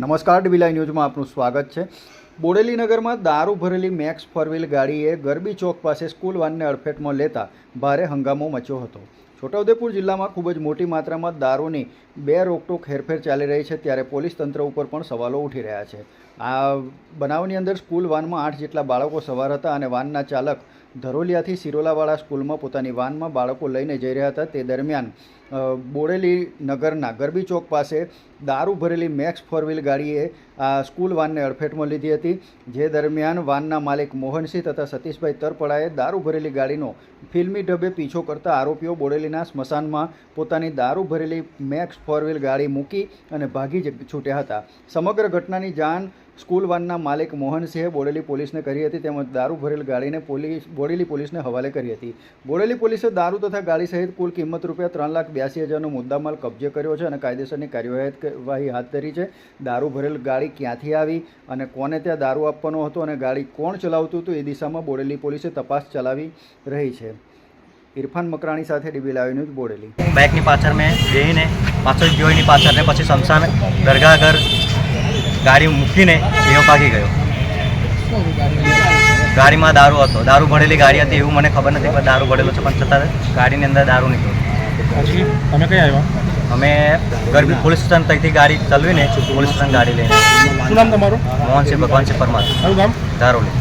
નમસ્કાર ડીવીલાઈ ન્યૂઝમાં આપનું સ્વાગત છે. બોડેલી નગરમાં દારૂ ભરેલી મેક્સ ફોરવ્હીલ ગાડીએ ગરબી ચોક પાસે સ્કૂલ વાનને અડફેટમાં લેતા ભારે હંગામો મચ્યો હતો. છોટાઉદેપુર જિલ્લામાં ખૂબ જ મોટી માત્રામાં દારૂની બે રોકટોક હેરફેર ચાલી રહી છે ત્યારે પોલીસ તંત્ર ઉપર પણ સવાલો ઉઠી રહ્યા છે. આ બનાવની અંદર સ્કૂલ વાનમાં આઠ જેટલા બાળકો સવાર હતા અને વાનના ચાલક ધરોલિયાથી સિરોલાવાળા સ્કૂલમાં પોતાની વાનમાં બાળકો લઈને જઈ રહ્યા હતા. તે દરમિયાન બોડેલી નગરના ગરબી ચોક પાસે દારૂ ભરેલી મેક્સ ફોર વ્હીલ ગાડીએ આ સ્કૂલ વાનને અડફેટમાં લીધી હતી. જે દરમિયાન વાનના માલિક મોહનસિંહ તથા સતીશભાઈ તરપડાએ દારૂ ભરેલી ગાડીનો ફિલ્મી ઢબે પીછો કરતા આરોપીઓ બોડેલીના સ્મશાનમાં પોતાની દારૂ ભરેલી મેક્સ ફોર વ્હીલ ગાડી મૂકી અને ભાગી છૂટ્યા હતા. સમગ્ર ઘટનાની જાણ સ્કૂલ વાનના માલિક મોહનસિંહે બોડેલી પોલીસને કરી હતી તેમજ દારૂ ભરેલ ગાડીને પોલીસ બોડેલી પોલીસને હવાલે કરી હતી. બોડેલી પોલીસે દારૂ તથા ગાડી સહિત કુલ કિંમત રૂપિયા ત્રણ લાખ બ્યાસી હજારનો મુદ્દામાલ કબજે કર્યો છે અને કાયદેસરની કાર્યવાહી હાથ ધરી છે. દારૂ ભરેલ ગાડી ક્યાંથી આવી અને કોને ત્યાં દારૂ આપવાનો હતો અને ગાડી કોણ ચલાવતું હતું એ દિશામાં બોડેલી પોલીસે તપાસ ચલાવી રહી છે. ઇરફાન મકરાણી સાથે ડીબી લાવી ન્યૂઝ બોડેલી. બાઇકની પાછળ મેં જઈને પાછળ જોઈની પાછળ ને પછી શમશાન દરગાહ આગળ ગાડી મૂકીને એવો ભાગી ગયો. ગાડીમાં દારૂ હતો. દારૂ ભરેલી ગાડી હતી એવું મને ખબર નથી પણ દારૂ ભરેલો છે. પણ છતાં ગાડીની અંદર દારૂ નીકળ્યો. તમે કઈ આવ્યા? અમે ગરબી પોલીસ સ્ટેશન તકથી ગાડી ચલાવીને પોલીસ સ્ટેશન ગાડી લઈને શું નામ તમારું? મોહનસિંહ ભગવાનસિંહ પરમાર. ગામ? ધારોલી.